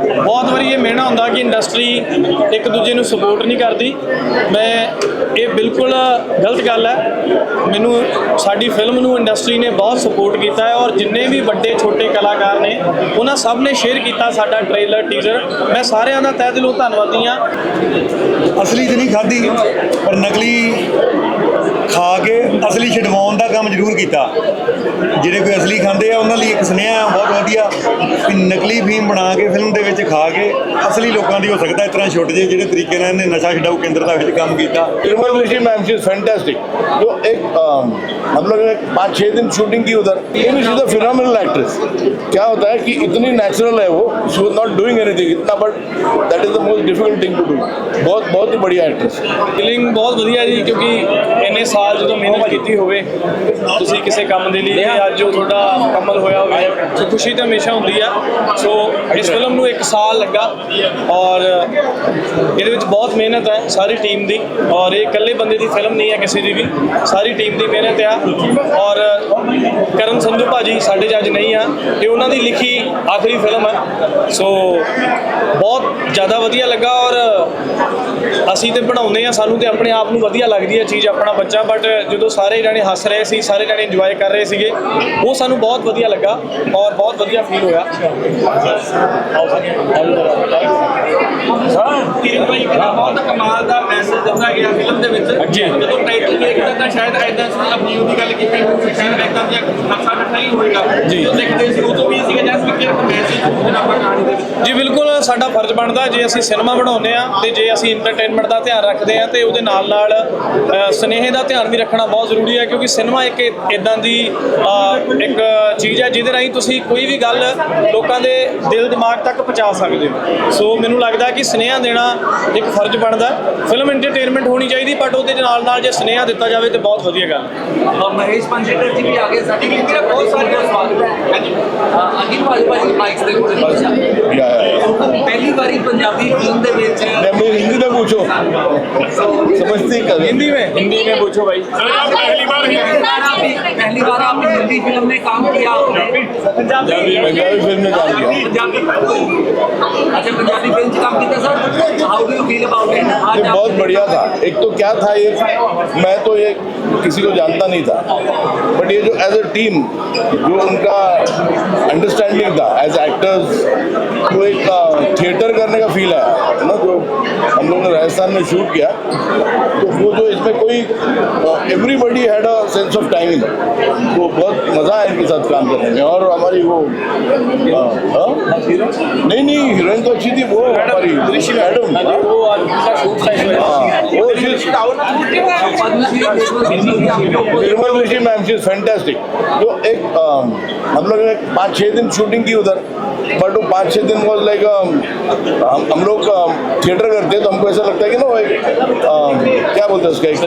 ਬਹੁਤ ਵਾਰੀ ਇਹ ਮਿਹਣਾ ਹੁੰਦਾ ਕਿ ਇੰਡਸਟਰੀ ਇੱਕ ਦੂਜੇ ਨੂੰ ਸਪੋਰਟ ਨਹੀਂ ਕਰਦੀ। ਮੈਂ ਇਹ ਬਿਲਕੁਲ ਗਲਤ ਗੱਲ ਹੈ। ਮੈਨੂੰ ਸਾਡੀ ਫਿਲਮ ਨੂੰ ਇੰਡਸਟਰੀ ਨੇ ਬਹੁਤ ਸਪੋਰਟ ਕੀਤਾ ਹੈ ਔਰ ਜਿੰਨੇ ਵੀ ਵੱਡੇ, ਛੋਟੇ ਕਲਾਕਾਰ ਨੇ, ਉਹਨਾਂ ਸਭ ਨੇ ਸ਼ੇਅਰ ਕੀਤਾ ਸਾਡਾ ਟ੍ਰੇਲਰ ਟੀਜ਼ਰ ਮੈਂ ਸਾਰਿਆਂ ਦਾ ਤਹਿ ਦਿਲੋਂ ਧੰਨਵਾਦੀ ਹਾਂ। ਅਸਲੀ ਤੇ ਨਹੀਂ ਖਾਧੀ, ਪਰ ਨਕਲੀ ਖਾ ਕੇ ਅਸਲੀ ਛਡਵਾਉਣ ਦਾ ਕੰਮ ਜ਼ਰੂਰ ਕੀਤਾ। ਜਿਹੜੇ ਕੋਈ ਅਸਲੀ ਖਾਂਦੇ ਆ, ਉਹਨਾਂ ਲਈ ਇੱਕ ਸੁਨੇਹਾ ਬਹੁਤ ਵਧੀਆ ਕਿ ਨਕਲੀ ਫੀਮ ਬਣਾ ਕੇ ਫਿਲਮ ਦੇ ਵਿੱਚ ਖਾ ਕੇ ਅਸਲੀ ਲੋਕਾਂ ਦੀ ਹੋ ਸਕਦਾ ਇਸ ਤਰ੍ਹਾਂ ਛੁੱਟ ਜੇ, ਜਿਹੜੇ ਤਰੀਕੇ ਨਾਲ ਇਹਨੇ ਨਸ਼ਾ ਛਡਾਊ ਕੇਂਦਰ ਦਾ ਵਿੱਚ ਕੰਮ ਕੀਤਾ। ਨਿਰਮਲ ਮੈਮ ਜੀ ਫੈਂਟੈਸਟਿਕ ਜੋ ਇੱਕ हम लोग ने पाँच छः दिन शूटिंग की उधर लेकिन शी इज फिनोमिनल एक्ट्रेस क्या होता है कि इतनी नेचुरल है वो she was not doing anything इतना but that is the most difficult thing to do बहुत बहुत ही बढ़िया एक्ट्रेस ਫੀਲਿੰਗ ਬਹੁਤ ਵਧੀਆ ਜੀ ਕਿਉਂਕਿ ਇੰਨੇ ਸਾਲ ਜਦੋਂ ਮਿਹਨਤ ਕੀਤੀ ਹੋਵੇ ਤੁਸੀਂ ਕਿਸੇ ਕੰਮ ਦੇ ਲਈ ਤੇ ਅੱਜ ਉਹ ਤੁਹਾਡਾ ਮੁਕੰਮਲ ਹੋਇਆ ਹੋਵੇ ਸੋ ਖੁਸ਼ੀ ਤਾਂ ਹਮੇਸ਼ਾ ਹੁੰਦੀ ਆ ਸੋ ਇਸ ਫਿਲਮ ਨੂੰ 1 ਸਾਲ ਲੱਗਾ ਔਰ ਇਹਦੇ ਵਿੱਚ ਬਹੁਤ ਮਿਹਨਤ ਹੈ ਸਾਰੀ ਟੀਮ ਦੀ ਔਰ ਇਹ ਇਕੱਲੇ ਬੰਦੇ ਦੀ ਫਿਲਮ ਨਹੀਂ ਹੈ ਕਿਸੇ ਦੀ ਵੀ ਸਾਰੀ ਟੀਮ ਦੀ ਮਿਹਨਤ ਆ ਔਰ ਕਰਨ ਸੰਧੂ ਭਾਜੀ ਸਾਡੇ 'ਚ ਅੱਜ ਨਹੀਂ ਆ, ਇਹ ਉਹਨਾਂ ਦੀ ਲਿਖੀ ਆਖਰੀ ਫਿਲਮ ਆ। ਸੋ ਬਹੁਤ ਜ਼ਿਆਦਾ ਵਧੀਆ ਲੱਗਾ ਔਰ ਅਸੀਂ ਤੇ ਬਣਾਉਂਦੇ ਆ, ਸਾਨੂੰ ਤੇ ਆਪਣੇ ਆਪ ਨੂੰ ਵਧੀਆ ਲੱਗਦੀ ਹੈ ਚੀਜ਼ ਆਪਣਾ ਬੱਚਾ ਬਟ ਜਦੋਂ ਸਾਰੇ ਜਾਣੇ ਹੱਸ ਰਹੇ ਸੀ, ਸਾਰੇ ਜਣੇ ਇੰਜੋਏ ਕਰ ਰਹੇ ਸੀਗੇ, ਉਹ ਸਾਨੂੰ ਬਹੁਤ ਵਧੀਆ ਲੱਗਾ ਔਰ ਬਹੁਤ ਵਧੀਆ ਫੀਲ ਹੋਇਆ। ਕਿਰਨ ਭਾਈ ਬਹੁਤ ਕਮਾਲ ਦਾ ਮੈਸੇਜ ਦਿੱਤਾ ਗਿਆ ਫਿਲਮ ਦੇ ਵਿੱਚ ਜੀ। ਜਦੋਂ ਟਾਈਟਲ ਦੇਖਦਾ ਤਾਂ ਸ਼ਾਇਦ ਐਦਾਂ ਸੀ ਆਪਣੀ ਉਹਦੀ ਗੱਲ ਕੀਤੀ ਸ਼ਾਇਦ ਐਦਾਂ ਦੀ ਨਕਸ਼ਾ ਨਕਸ਼ਾ ਹੀ ਹੋਏਗਾ ਜੀ। ਦੇਖਦੇ ਸੀ ਉਦੋਂ ਵੀ ਸੀਗਾ ਜੈਸ ਕਿ ਮੈਸੇਜ ਜਿਹੜਾ ਆਪਾਂ ਕਹਾਣੀ ਦੇ ਵਿੱਚ ਜੀ ਬਿਲਕੁਲ ਸਾਡਾ ਫਰਜ਼ ਬਣਦਾ ਜੇ ਅਸੀਂ ਸਿਨੇਮਾ ਬਣਾਉਂਦੇ ਆ ਤੇ ਜੇ ਅਸੀਂ ਐਂਟਰਟੇਨਮੈਂਟ ਦਾ ਧਿਆਨ ਰੱਖਦੇ ਆ ਤੇ ਉਹਦੇ ਨਾਲ ਨਾਲ ਅ, ਸੁਨੇਹੇ ਦਾ ਧਿਆਨ ਵੀ ਰੱਖਣਾ ਬਹੁਤ ਜ਼ਰੂਰੀ ਹੈ ਕਿਉਂਕਿ ਸਿਨੇਮਾ ਇੱਕ ਇਦਾਂ ਦੀ ਇੱਕ ਚੀਜ਼ ਹੈ ਜਿਹਦੇ ਰਾਹੀਂ ਤੁਸੀਂ ਕੋਈ ਵੀ ਗੱਲ ਲੋਕਾਂ ਦੇ ਦਿਲ ਦਿਮਾਗ ਤੱਕ ਪਹੁੰਚਾ ਸਕਦੇ ਹੋ ਸੋ ਮੈਨੂੰ ਲੱਗਦਾ ਕਿ ਸੁਨੇਹਾ ਦੇਣਾ ਇੱਕ ਫਰਜ਼ ਬਣਦਾ ਫਿਲਮ ਐਂਟਰਟੇਨਮੈਂਟ ਹੋਣੀ ਚਾਹੀਦੀ ਬਟ ਉਹਦੇ ਨਾਲ ਨਾਲ ਜੇ ਸੁਨੇਹਾ ਦਿੱਤਾ ਜਾਵੇ ਤੇ ਬਹੁਤ ਵਧੀਆ ਗੱਲ ਹੈ और महेश पंचेकर जी भी आगे साथी भी मेरा बहुत सारे स्वागत है अनिल भाजपा जी माइक्स ਦੇ ਕੋਲ या, या, या। ਪਹਿਲੀ ਵਾਰੀ ਪੰਜਾਬੀ ਫਿਲਮ ਦੇ ਵਿੱਚ नहीं, मुझे हिंदी में पूछो समझती कर हिंदी में हिंदी में पूछो भाई पहली बार आपने पहली बार आपने हिंदी फिल्म में काम किया पंजाबी फिल्म में काम किया यू बहुत बढ़िया था। एक तो क्या था ये मैं तो ये किसी को जानता नहीं था। बट ये जो एज अ टीम जो उनका अंडरस्टैंडिंग था एज एक्टर्स जो एक थिएटर करने का फील आया है ना? जो हम लोग ने राजस्थान में शूट किया तो वो जो इसमें कोई everybody had a sense of timing वो मज़ा आया इनके साथ काम करने में और हमारी वो हाँ, हाँ? नहीं नहीं हीरोइन तो अच्छी थी वो हमारी मैडम वो आज का शूट साइज हाँ, वो she's- Nirmal Rishi ma'am she fantastic जो एक अम, हम लोग ने पाँच छः दिन शूटिंग की उधर बट वो पाँच छः दिन वॉज लाइक हम हम लोग थिएटर करते हैं तो हमको ऐसा लगता है कि ना वो एक अम, क्या बोलते हैं उसका एक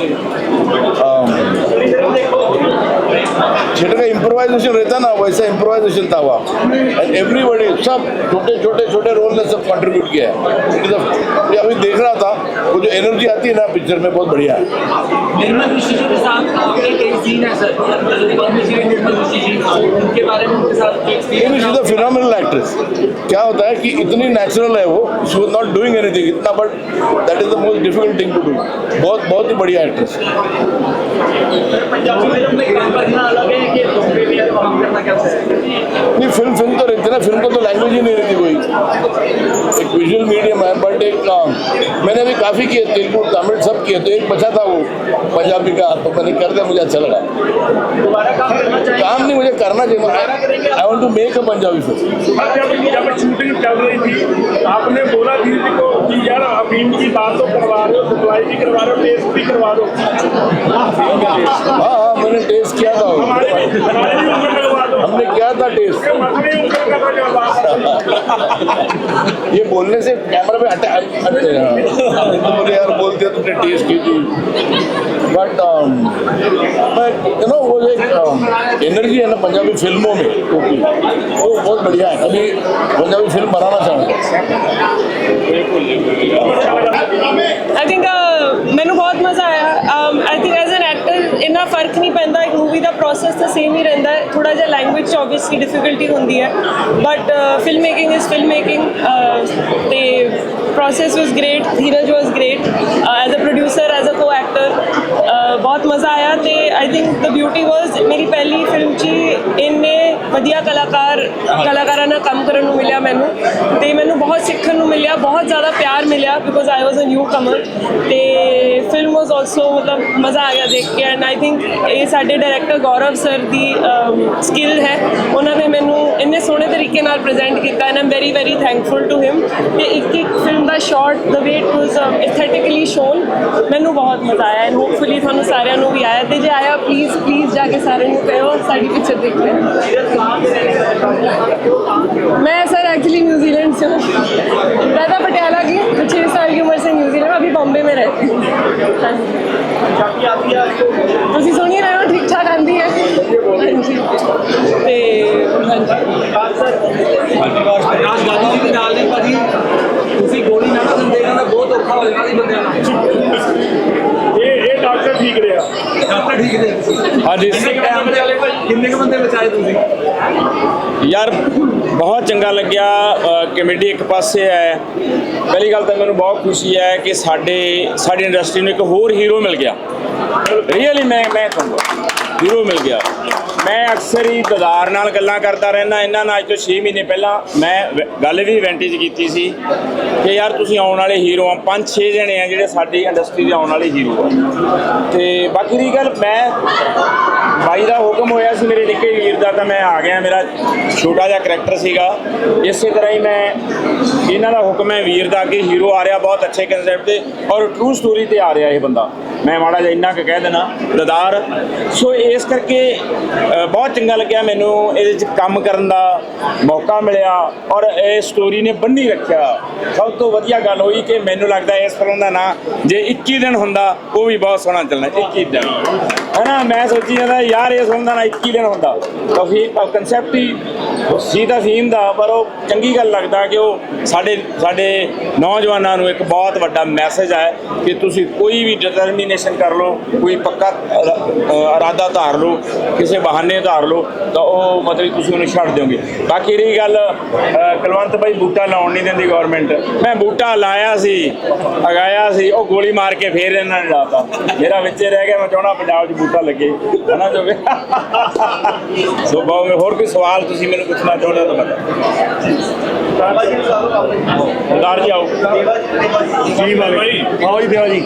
थिएटर का इम्प्रोवाइजेशन रहता ना वैसा इम्प्रोवाइजेशन था वहाँ एंड एवरीबडी सब छोटे छोटे छोटे रोल ने सब कंट्रीब्यूट किया है. अभी देख रहा था वो जो एनर्जी आती है ना पिक्चर में बहुत बढ़िया है। है फिनोमिनल एक्ट्रेस क्या होता है कि इतनी नेचुरल है वो she was not doing anything इतना but that is the most difficult thing to do बहुत बहुत ही बढ़िया एक्ट्रेस है है? नहीं फ़िल्म फ़िल्म तो रहती है ना फ़िल्म को तो लैंग्वेज ही नहीं रहती कोई। एक विजुअल मीडियम है बट एक um, मैंने अभी काफ़ी किए तेलुगु तमिल सब किए तो एक बचा था वो पंजाबी का तो मैंने कर दिया मुझे अच्छा लगा। काम नहीं मुझे करना चाहिए I want to make a Punjabi film जब जब शूटिंग चल रही थी आपने बोला दीदी को कि यार अफीम की बात तो करवा रहे हो सप्लाई भी करवा रहे हो टेस्ट भी करवा दो हाँ। हाँ मैंने टेस्ट किया था हमने क्या था टेस्ट ये बोलने से कैमरा में अटैक करते हैं। तो बोले यार बोलते हैं तुमने टेस्ट की थी. बट यू नो वो एक um, एनर्जी है ना पंजाबी फ़िल्मों में वो बहुत बढ़िया है। अभी पंजाबी फ़िल्म बनाना चाहूँगा। आई थिंक uh, मैंने बहुत मज़ा आया। um, आई थिंक ਇੰਨਾ ਫ਼ਰਕ ਨਹੀਂ ਪੈਂਦਾ, ਇੱਕ ਮੂਵੀ ਦਾ ਪ੍ਰੋਸੈਸ ਤਾਂ ਸੇਮ ਹੀ ਰਹਿੰਦਾ ਹੈ। ਥੋੜਾ ਜਿਹਾ ਲੈਂਗੁਏਜ 'ਚ ਆਬਵੀਅਸਲੀ ਡਿਫਿਕਲਟੀ ਹੁੰਦੀ ਹੈ। But film making is film making ਤੇ process was great Dheeraj was great as a producer as a a co-actor ਬਹੁਤ ਮਜ਼ਾ ਆਇਆ। ਤੇ ਆਈ ਥਿੰਕ ਦ ਬਿਊਟੀ ਵਾਸ ਮੇਰੀ ਪਹਿਲੀ ਫਿਲਮ 'ਚ ਹੀ ਇੰਨੇ ਵਧੀਆ ਕਲਾਕਾਰ ਕਲਾਕਾਰਾਂ ਨਾਲ ਕੰਮ ਕਰਨ ਨੂੰ ਮਿਲਿਆ ਮੈਨੂੰ। ਤੇ ਮੈਨੂੰ ਬਹੁਤ ਸਿੱਖਣ ਨੂੰ ਮਿਲਿਆ, ਬਹੁਤ ਜ਼ਿਆਦਾ ਪਿਆਰ ਮਿਲਿਆ because I was a new ਕਮਰ ਤੇ ਫਿਲਮ ਵਾਸ ਆਲਸੋ ਮਤਲਬ ਮਜ਼ਾ ਆ ਗਿਆ ਦੇਖ ਕੇ। ਐਂਡ ਆਈ ਥਿੰਕ ਇਹ ਸਾਡੇ ਡਾਇਰੈਕਟਰ ਗੌਰਵ ਸਰ ਦੀ ਸਕਿੱਲ ਹੈ। ਉਹਨਾਂ ਨੇ ਮੈਨੂੰ ਇੰਨੇ ਸੋਹਣੇ ਤਰੀਕੇ ਨਾਲ ਪ੍ਰੈਜ਼ੈਂਟ ਕੀਤਾ and am very very thankful to him ਤੇ ਇੱਕ ਇੱਕ film the shot the way it was aesthetically shown ਮੈਨੂੰ ਬਹੁਤ ਮਜ਼ਾ ਆਇਆ। ਐਂਡ ਹੋਪਫੁਲੀ ਤੁਹਾਨੂੰ ਸਾਰਿਆਂ ਨੂੰ ਵੀ ਆਇਆ। ਤੇ ਜੇ ਆਇਆ ਪਲੀਜ਼ ਪਲੀਜ਼ ਜਾ ਕੇ ਸਾਰਿਆਂ ਨੂੰ ਕਹੋ ਸਾਡੀ ਪਿਕਚਰ ਦੇਖ ਲੈ मैं सर एक्चुअली न्यूजीलैंड से हूँ मैं था पटियाला की तो छः साल की उम्र से न्यूजीलैंड अभी बॉम्बे में रहती हूँ हाँ जी ਤੁਸੀਂ ਸੁਣੀ ਰਹੇ ਹੋ ਠੀਕ ਠਾਕ ਆਂਦੀ ਹੈ ਹਾਂਜੀ ਤੇ ਹਾਂਜੀ ਰਾਜ ਗਾਂਧੀ ਜੀ ਦੇ ਨਾਲ ਨੇ ਭਾਜੀ ਤੁਸੀਂ ਗੋਲੀ ਨਾ ਨਾ ਦਿੰਦੇ ਇਹਨਾਂ ਦਾ ਬਹੁਤ ਔਖਾ ਹੋ ਜਾਣਾ ਸੀ ਬੰਦਿਆਂ ਨਾਲ ਇਹ ਇਹ ਡਾਕਟਰ ਠੀਕ ਰਿਹਾ ਡਾਕਟਰ ਠੀਕ ਨੇ ਹਾਂਜੀ। ਕਿੰਨੇ ਕੁ ਬੰਦੇ ਬਚਾਏ ਭਾਈ ਕਿੰਨੇ ਕੁ ਬੰਦੇ ਬਚਾਏ ਤੁਸੀਂ? ਯਾਰ ਬਹੁਤ ਚੰਗਾ ਲੱਗਿਆ ਕਮੇਟੀ ਇੱਕ ਪਾਸੇ ਹੈ। ਪਹਿਲੀ ਗੱਲ ਤਾਂ ਮੈਨੂੰ ਬਹੁਤ ਖੁਸ਼ੀ ਹੈ ਕਿ ਸਾਡੇ ਸਾਡੀ ਇੰਡਸਟਰੀ ਨੂੰ ਇੱਕ ਹੋਰ ਹੀਰੋ ਮਿਲ ਗਿਆ। ਰੀਅਲੀ ਮੈਂ ਮੈਂ ਕਹੂੰਗਾ ਹੀਰੋ ਮਿਲ ਗਿਆ। ਮੈਂ ਅਕਸਰ ਹੀ ਦਦਾਰ ਨਾਲ ਗੱਲਾਂ ਕਰਦਾ ਰਹਿੰਦਾ, ਇਹਨਾਂ ਨਾਲ ਅੱਜ ਤੋਂ 6 ਮਹੀਨੇ ਪਹਿਲਾਂ ਮੈਂ ਵ- ਗੱਲ ਵੀ ਇਵੈਂਟ 'ਚ ਕੀਤੀ ਸੀ ਕਿ ਯਾਰ ਤੁਸੀਂ ਆਉਣ ਵਾਲੇ ਹੀਰੋ ਆ, ਪੰਜ ਛੇ ਜਣੇ ਆ ਜਿਹੜੇ ਸਾਡੀ ਇੰਡਸਟਰੀ ਦੇ ਆਉਣ ਵਾਲੇ ਹੀਰੋ ਆ। ਤੇ ਬਾਕੀ ਦੀ ਗੱਲ, ਮੈਂ ਬਾਈ ਦਾ ਹੁਕਮ ਹੋਇਆ ਸੀ ਮੇਰੇ ਨਿੱਕੇ ਵੀਰ ਦਾ, ਤਾਂ ਮੈਂ ਆ ਗਿਆ, ਮੇਰਾ ਛੋਟਾ ਜਿਹਾ ਕਰੈਕਟਰ ਸੀਗਾ। ਇਸੇ ਤਰ੍ਹਾਂ ਹੀ ਮੈਂ ਇਹਨਾਂ ਦਾ ਹੁਕਮ ਹੈ, ਵੀਰ ਦਾ ਕਿ ਹੀਰੋ ਆ ਰਿਹਾ, ਬਹੁਤ ਅੱਛੇ ਕਨਸੈਪਟ ਤੇ ਔਰ ਟਰੂ ਸਟੋਰੀ ਤੇ ਆ ਰਿਹਾ ਇਹ ਬੰਦਾ। ਮੈਂ ਮਾੜਾ ਜਿਹਾ ਇੰਨਾ ਕੁ ਕਹਿ ਦੇਣਾ ਦਦਾਰ ਸੋ ਇਸ ਕਰਕੇ ਬਹੁਤ ਚੰਗਾ ਲੱਗਿਆ ਮੈਨੂੰ ਇਹਦੇ 'ਚ ਕੰਮ ਕਰਨ ਦਾ ਮੌਕਾ ਮਿਲਿਆ ਔਰ ਇਹ ਸਟੋਰੀ ਨੇ ਬੰਨੀ ਰੱਖਿਆ। ਸਭ ਤੋਂ ਵਧੀਆ ਗੱਲ ਹੋਈ ਕਿ ਮੈਨੂੰ ਲੱਗਦਾ ਇਸ ਫਿਲਮ ਦਾ ਨਾਂ ਜੇ 21 ਦਿਨ ਹੁੰਦਾ, ਉਹ ਵੀ ਬਹੁਤ ਸੋਹਣਾ ਚੱਲਣਾ 21 ਦਿਨ। ਹਨਾ, ਮੈਂ ਸੋਚੀ ਜਾਂਦਾ, ਯਾਰ ਇਸ ਫਿਲਮ ਦਾ ਨਾਂ 21 ਦਿਨ ਹੁੰਦਾ। ਕਾਫੀ ਕਨਸੈਪਟ ਹੀ ਸੀ ਤਾਂ ਥੀਮ ਦਾ, ਪਰ ਉਹ ਚੰਗੀ ਗੱਲ ਲੱਗਦਾ ਕਿ ਉਹ ਸਾਡੇ ਸਾਡੇ ਨੌਜਵਾਨਾਂ ਨੂੰ ਇੱਕ ਬਹੁਤ ਵੱਡਾ ਮੈਸੇਜ ਹੈ ਕਿ ਤੁਸੀਂ ਕੋਈ ਵੀ ਡਿਟਰਮੀਨੇਸ਼ਨ ਕਰ ਲਓ, ਕੋਈ ਪੱਕਾ ਇਰਾਦਾ ਧਾਰ ਲਓ, ਕਿਸੇ ਬਾਹਰ ਬਹਾਨੇ ਧਾਰ ਲਓ ਤਾਂ ਉਹ ਮਤਲਬ ਤੁਸੀਂ ਉਹਨੂੰ ਛੱਡ ਦਿਓਗੇ। ਬਾਕੀ ਰਹੀ ਗੱਲ ਕੁਲਵੰਤ ਭਾਈ ਬੂਟਾ ਲਾਉਣ ਨਹੀਂ ਦਿੰਦੀ ਗਵਰਨਮੈਂਟ ਮੈਂ ਬੂਟਾ ਲਾਇਆ ਸੀ ਅਗਾਇਆ ਸੀ ਉਹ ਗੋਲੀ ਮਾਰ ਕੇ ਫੇਰ ਇਹਨਾਂ ਨੇ ਲਾਤਾ। ਮੇਰਾ ਵਿੱਚੇ ਰਹਿ ਗਿਆ ਮੈਂ ਚਾਹਣਾ ਪੰਜਾਬ 'ਚ ਬੂਟਾ ਲੱਗੇ। ਹਨਾ ਜੋ ਸੋ ਬਹੁਤ ਹੋਰ ਕੋਈ ਸਵਾਲ ਤੁਸੀਂ ਮੈਨੂੰ ਪੁੱਛਣਾ ਚਾਹੁੰਦੇ ਹੋ ਤਾਂ ਬਤਾ। ਸਰਦਾਰ ਜੀ ਆਓ। ਜੀ ਮਾਲਕ ਆਓ ਜੀ ਦੇਵਾ ਜੀ।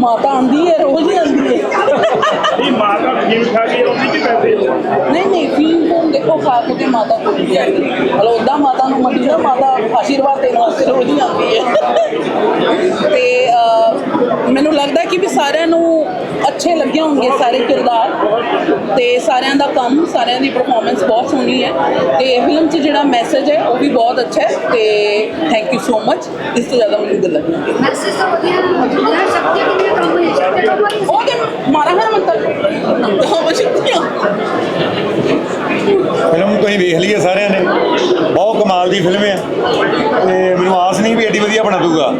ਮਾਤਾ ਆਂਦੀ ਹੈ ਰੋਜ਼ ਹੀ ਆਂਦੀ ਹੈ। ਇਹ ਮਾਤਾ ਫੀਮ ਖਾ ਕੇ ਆਉਂਦੀ ਕਿ ਪੈਸੇ ਨਹੀਂ ਨਹੀਂ ਫੀਮ ਤੋਂ ਦੇਖੋ ਖਾ ਕੇ ਤੇ ਮਾਤਾ ਕੋਈ ਨਹੀਂ ਆਂਦੀ ਮਤਲਬ ਉਦਾਂ ਮਾਤਾ ਨੂੰ ਮੰਡੀ ਨਾ ਮਾਤਾ ਆਸ਼ੀਰਵਾਦ ਦੇਣ ਵਾਸਤੇ ਰੋਜ਼ ਹੀ ਆਉਂਦੀ ਹੈ। ਤੇ ਮੈਨੂੰ ਲੱਗਦਾ ਕਿ ਵੀ ਸਾਰਿਆਂ ਨੂੰ ਅੱਛੇ ਲੱਗੇ ਹੋਣਗੇ ਸਾਰੇ ਕਿਰਦਾਰ। ਤੇ ਸਾਰਿਆਂ ਦਾ ਕੰਮ ਸਾਰਿਆਂ ਦੀ ਪਰਫਾਰਮੈਂਸ ਬਹੁਤ ਸੋਹਣੀ ਹੈ। ਤੇ ਫਿਲਮ 'ਚ ਜਿਹੜਾ ਮੈਸੇਜ ਹੈ ਉਹ ਵੀ ਬਹੁਤ ਅੱਛਾ ਹੈ। ਤੇ ਥੈਂਕ ਯੂ ਸੋ ਮਚ ਇਸ ਤੋਂ ਜ਼ਿਆਦਾ ਮੈਨੂੰ ਗੱਲਾਂ ਨਹੀਂ ਮੰਤਰ। ਹਾਂ ਸ਼ਕਤੀਆਂ ਫਿਲਮ ਤੁਸੀਂ ਵੇਖ ਲਈ ਹੈ ਸਾਰਿਆਂ ਨੇ। ਬਹੁਤ ਕਮਾਲ ਦੀ ਫਿਲਮ ਹੈ। ਤੇ ਮੈਨੂੰ ਆਸ ਨਹੀਂ ਵੀ ਏਡੀ ਵਧੀਆ ਬਣਾ ਦੂਗਾ।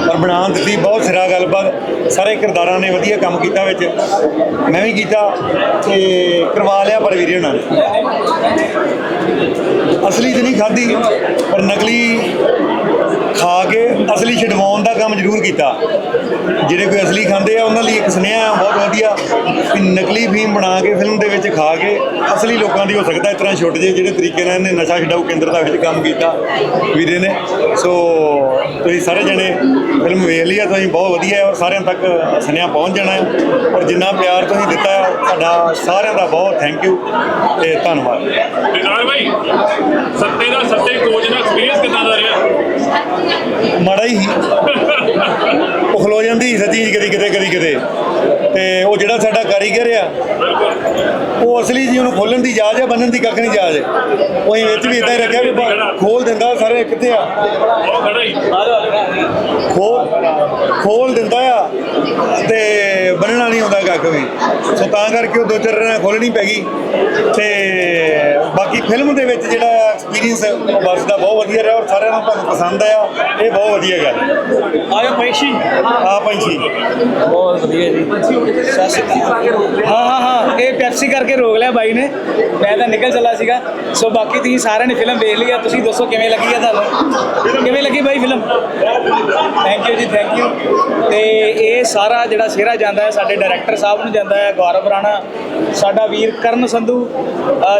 ਔਰ ਬਣਾ ਦਿੱਤੀ ਬਹੁਤ ਸਿਰਾ ਗੱਲਬਾਤ। ਸਾਰੇ ਕਿਰਦਾਰਾਂ ਨੇ ਵਧੀਆ ਕੰਮ ਕੀਤਾ ਵਿੱਚ। ਮੈਂ ਵੀ ਕੀਤਾ ਤੇ ਕਰਵਾ ਲਿਆ ਪਰ ਵੀਰੇ ਉਹਨਾਂ ਨੇ। ਅਸਲੀ ਤੇ ਨਹੀਂ ਖਾਧੀ, ਪਰ ਨਕਲੀ ਖਾ ਕੇ ਅਸਲੀ ਛਡਵਾਉਣ ਦਾ ਕੰਮ ਜ਼ਰੂਰ ਕੀਤਾ। ਜਿਹੜੇ ਕੋਈ ਅਸਲੀ ਖਾਂਦੇ ਆ, ਉਹਨਾਂ ਲਈ ਇੱਕ ਸੁਨੇਹਾ ਬਹੁਤ ਵਧੀਆ ਕਿ ਨਕਲੀ ਫੀਮ ਬਣਾ ਕੇ ਫਿਲਮ ਦੇ ਵਿੱਚ ਖਾ ਕੇ ਅਸਲੀ ਲੋਕਾਂ ਦੀ ਹੋ ਸਕਦਾ ਇਸ ਤਰ੍ਹਾਂ ਛੁੱਟ ਜੇ, ਜਿਹੜੇ ਤਰੀਕੇ ਨਾਲ ਇਹਨੇ ਨਸ਼ਾ ਛਡਾਊ ਕੇਂਦਰ ਦਾ ਵਿੱਚ ਕੰਮ ਕੀਤਾ ਵੀਰੇ ਨੇ। ਸੋ ਤੁਸੀਂ ਸਾਰੇ ਜਣੇ ਫਿਲਮ ਵੇਖ ਲਈ ਆ ਤੁਸੀਂ ਬਹੁਤ ਵਧੀਆ ਹੈ ਔਰ ਸਾਰਿਆਂ ਤੱਕ ਸੁਨੇਹਾ ਪਹੁੰਚ ਜਾਣਾ ਹੈ। ਔਰ ਜਿੰਨਾ ਪਿਆਰ ਤੁਸੀਂ ਦਿੱਤਾ ਹੈ ਤੁਹਾਡਾ ਸਾਰਿਆਂ ਦਾ ਬਹੁਤ ਥੈਂਕ ਯੂ ਤੇ ਧੰਨਵਾਦ। ਵਿਨਾਲ ਭਾਈ ਸੱਤੇ ਦਾ ਸੱਤੇ ਕੋਚ ਦਾ ਐਕਸਪੀਰੀਅੰਸ ਕਿੰਨਾ ਦਾ ਰਿਹਾ? ਮਾੜਾ ਹੀ। ਉਹ ਖਲੋ ਜਾਂਦੀ ਸੱਚੀ ਕਦੀ ਕਿਤੇ ਕਦੀ ਕਿਤੇ। ਤੇ ਉਹ ਜਿਹੜਾ ਸਾਡਾ ਕਾਰੀਗਰ ਆ ਉਹ ਅਸਲੀ ਜੀ ਉਹਨੂੰ ਖੋਲਣ ਦੀ ਜਾਜ ਹੈ, ਬੰਨਣ ਦੀ ਕੱਖ ਨਹੀਂ ਜਾਜ ਉਹ ਵਿੱਚ ਵੀ ਇਦਾਂ ਹੀ ਰੱਖਿਆ ਵੀ ਬ- ਖੋਲ ਦਿੰਦਾ ਸਾਰੇ ਕਿੱਥੇ ਆ? ਉਹ ਖੋਲ ਖੋਲ ਦਿੰਦਾ ਆ ਤੇ ਬੰਨਣਾ ਨਹੀਂ ਆਉਂਦਾ ਕੱਖ ਵੀ। ਸੋ ਤਾਂ ਕਰਕੇ ਉਹ ਦੋ ਚਾਰ ਰਾਂ ਖੋਲਣੀ ਪੈ ਗਈ ਤੇ ਬਾਕੀ ਫਿਲਮ ਦੇ ਵਿੱਚ ਜਿਹੜਾ ਐਕਸਪੀਰੀਅੰਸ ਉਹ ਬੱਸ ਦਾ ਬਹੁਤ ਵਧੀਆ ਰਿਹਾ ਔਰ ਸਾਰਿਆਂ ਨੂੰ ਤੁਹਾਨੂੰ ਪਸੰਦ ਆਇਆ। ਇਹ ਬਹੁਤ ਵਧੀਆ ਗੱਲ ਆਇਓ ਪੈਸ਼ੀ ਆ ਪੰਛੀ। ਬਹੁਤ ਵਧੀਆ ਜੀ। ਸਤਿ ਸ਼੍ਰੀ ਅਕਾਲ ਹਾਂ ਹਾਂ ਹਾਂ। ਇਹ ਪੈਪਸੀ ਕਰਕੇ ਰੋਕ ਲਿਆ ਬਾਈ ਨੇ। ਮੈਂ ਤਾਂ ਨਿਕਲ ਚੱਲਾ ਸੀਗਾ। ਸੋ ਬਾਕੀ ਤੁਸੀਂ ਸਾਰਿਆਂ ਨੇ ਫਿਲਮ ਵੇਖ ਲਈ ਆ। ਤੁਸੀਂ ਦੱਸੋ ਕਿਵੇਂ ਲੱਗੀ ਆ ਤੁਹਾਨੂੰ? ਕਿਵੇਂ ਲੱਗੀ ਬਾਈ ਫਿਲਮ ਥੈਂਕ ਯੂ ਜੀ ਥੈਂਕ ਯੂ ਤੇ ਇਹ ਸਾਰਾ ਜਿਹੜਾ ਸਿਹਰਾ ਜਾਂਦਾ ਹੈ ਸਾਡੇ ਡਾਇਰੈਕਟਰ ਸਾਹਿਬ ਨੂੰ ਜਾਂਦਾ ਹੈ ਗੌਰਵ ਰਾਣਾ ਸਾਡਾ ਵੀਰ ਕਰਨ ਸੰਧੂ